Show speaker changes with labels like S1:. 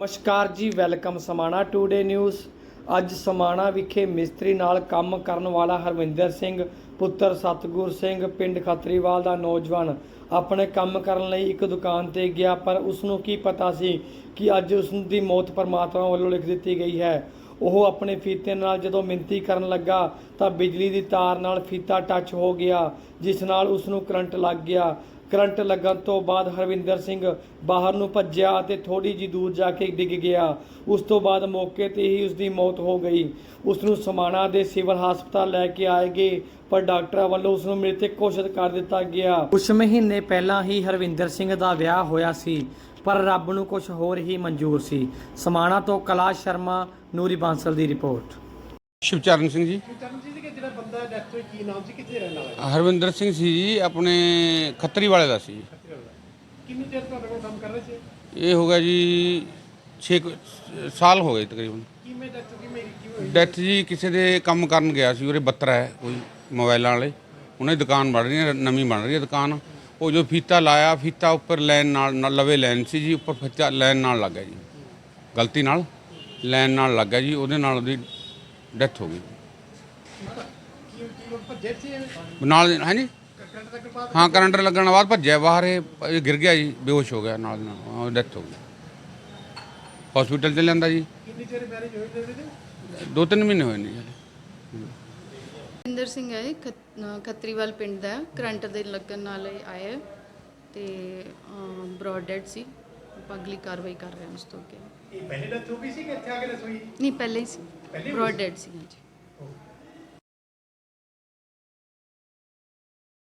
S1: ਨਮਸਕਾਰ ਜੀ welcome Samana today news. ਅੱਜ ਸਮਾਣਾ ਵਿਖੇ ਮਿਸਤਰੀ ਨਾਲ ਕੰਮ ਕਰਨ ਵਾਲਾ ਹਰਵਿੰਦਰ ਸਿੰਘ, ਪੁੱਤਰ ਸਤਗੁਰ ਸਿੰਘ, ਪਿੰਡ ਖੱਤਰੀਵਾਲ ਦਾ ਨੌਜਵਾਨ ਆਪਣੇ ਕੰਮ ਕਰਨ ਲਈ ਇੱਕ ਦੁਕਾਨ ਤੇ ਗਿਆ, ਪਰ ਉਸ ਨੂੰ ਕੀ ਪਤਾ ਸੀ ਕਿ ਅੱਜ ਉਸ ਦੀ ਮੌਤ ਪਰਮਾਤਮਾ ਵੱਲੋਂ ਲਿਖ ਦਿੱਤੀ ਗਈ ਹੈ। ਉਹ ਆਪਣੇ ਫੀਤੇ ਨਾਲ ਜਦੋਂ ਮਿੰਤੀ ਕਰਨ ਲੱਗਾ ਤਾਂ ਬਿਜਲੀ ਦੀ ਤਾਰ ਨਾਲ ਫੀਤਾ ਟੱਚ ਹੋ ਗਿਆ, ਜਿਸ ਨਾਲ ਉਸ ਨੂੰ ਕਰੰਟ ਲੱਗ ਗਿਆ। ਕਰੰਟ ਲੱਗਣ ਤੋਂ ਬਾਅਦ ਹਰਵਿੰਦਰ ਸਿੰਘ ਬਾਹਰ ਨੂੰ ਭੱਜਿਆ ਅਤੇ ਥੋੜੀ ਜੀ ਦੂਰ ਜਾ ਕੇ ਡਿੱਗ ਗਿਆ। ਉਸ ਤੋਂ ਬਾਅਦ ਮੌਕੇ ਤੇ ਹੀ ਉਸ ਦੀ ਮੌਤ ਹੋ ਗਈ। ਉਸ ਨੂੰ ਸਮਾਣਾ ਦੇ ਸਿਵਲ ਹਸਪਤਾਲ ਲੈ ਕੇ ਆਏ ਗਏ, ਪਰ ਡਾਕਟਰਾਂ ਵੱਲੋਂ ਉਸ ਨੂੰ ਮ੍ਰਿਤਕ ਘੋਸ਼ਿਤ ਕਰ ਦਿੱਤਾ ਗਿਆ। ਕੁਝ ਮਹੀਨੇ ਪਹਿਲਾਂ ਹੀ ਹਰਵਿੰਦਰ ਸਿੰਘ ਦਾ ਵਿਆਹ ਹੋਇਆ ਸੀ। ਪਰ ਰੱਬ ਨੂੰ ਕੁਝ ਹੋਰ ਹੀ ਮਨਜ਼ੂਰ ਸੀ। ਸਮਾਣਾ ਤੋਂ ਕੈਲਾਸ਼ ਸ਼ਰਮਾ ਨੂਰੀ ਬਾਂਸਲ ਦੀ ਰਿਪੋਰਟ।
S2: ਸ਼ਿਵਚਰਨ ਸਿੰਘ ਜੀ।
S3: ਚਰਨ ਜੀ ਦੇ ਜਿਹੜਾ ਬੰਦਾ ਡੈਥ ਹੋਈ ਕੀ ਨਾਮ ਸੀ? ਕਿੱਥੇ ਰਹਿਣ ਵਾਲਾ ਹੈ?
S2: ਹਰਵਿੰਦਰ ਸਿੰਘ ਸੀ ਜੀ ਆਪਣੇ ਖੱਤਰੀ ਵਾਲੇ ਦਾ ਸੀ।
S3: ਕਿੰਨੀ ਦੇਰ ਤੁਹਾਡੇ ਕੋਲ ਕੰਮ ਕਰ ਰਹੇ ਸੀ?
S2: ਇਹ ਹੋ ਗਿਆ ਜੀ 6 ਸਾਲ ਹੋ ਗਏ ਤਕਰੀਬਨ।
S3: ਕਿਵੇਂ ਡੈਥ ਕਿਵੇਂ ਕਿਵੇਂ ਹੋਈ?
S2: ਡੈਥ ਜੀ ਕਿਸੇ ਦੇ ਕੰਮ ਕਰਨ ਗਿਆ ਸੀ ਉਹਦੇ ਬੱਤਰਾ ਹੈ ਕੋਈ ਮੋਬਾਈਲਾਂ ਵਾਲੇ। ਉਹਨਾਂ ਦੀ ਦੁਕਾਨ ਬਣ ਰਹੀ ਹੈ ਨਵੀਂ ਬਣ ਰਹੀ ਹੈ ਦੁਕਾਨ। ਉਹ ਜੋ ਫੀਤਾ ਲਾਇਆ ਫੀਤਾ ਉੱਪਰ ਲਾਈਨ ਨਾਲ ਨਾਲ ਲਵੇ ਲਾਈਨ ਸੀ ਜੀ ਉੱਪਰ ਫੀਤਾ ਲਾਈਨ ਨਾਲ ਲੱਗ ਗਿਆ ਜੀ। ਗਲਤੀ ਨਾਲ ਲਾਈਨ ਨਾਲ ਲੱਗ ਗਿਆ ਜੀ ਉਹਦੇ ਨਾਲ ਉਹਦੀ ਡੈਥ ਹੋ ਗਈ? ਨਾਲ
S3: ਤੱਕ ਬਾਅਦ
S2: ਹਾਂ ਕਰੰਟ ਲੱਗਣ ਤੋਂ ਬਾਅਦ ਭੱਜਿਆ ਬਾਹਰ ਇਹ ਇਹ ਗਿਰ ਗਿਆ ਜੀ ਬੇਹੋਸ਼ ਹੋ ਗਿਆ ਨਾਲ ਦੀ ਨਾਲ ਡੈਥ ਹੋ ਗਈ। ਹਸਪੀਟਲ ਚ ਲਿਆਂਦਾ ਜੀ।
S3: ਕਿੰਨੀ ਚਿਰ ਮੈਰਿਜ ਹੋਈ ਤੇ
S2: ਦੋ ਤਿੰਨ ਮਹੀਨੇ ਹੋਏ ਨੇ ਜੀ
S4: ਇੰਦਰ ਸਿੰਘ ਹੈ ਖੱਤਰੀਵਾਲ ਪਿੰਡ ਦਾ। ਕਰੰਟ ਦੇ ਲੱਗਣ ਨਾਲ ਆਇਆ ਤੇ ਬ੍ਰੌਡ ਡੈਡ ਸੀ। ਆਪਾਂ ਅਗਲੀ ਕਾਰਵਾਈ ਕਰ ਰਹੇ ਹਾਂ ਉਸ ਤੋਂ ਅੱਗੇ।
S3: ਇਹ ਪਹਿਲੇ ਹੋ ਗਈ ਸੀ ਕਿ ਇੱਥੇ ਆ ਕੇ ਹੋਈ?
S4: ਨਹੀਂ ਪਹਿਲੇ ਹੀ ਸੀ। ਬ੍ਰੌਡ ਡੈਡ ਸੀ ਹਾਂਜੀ।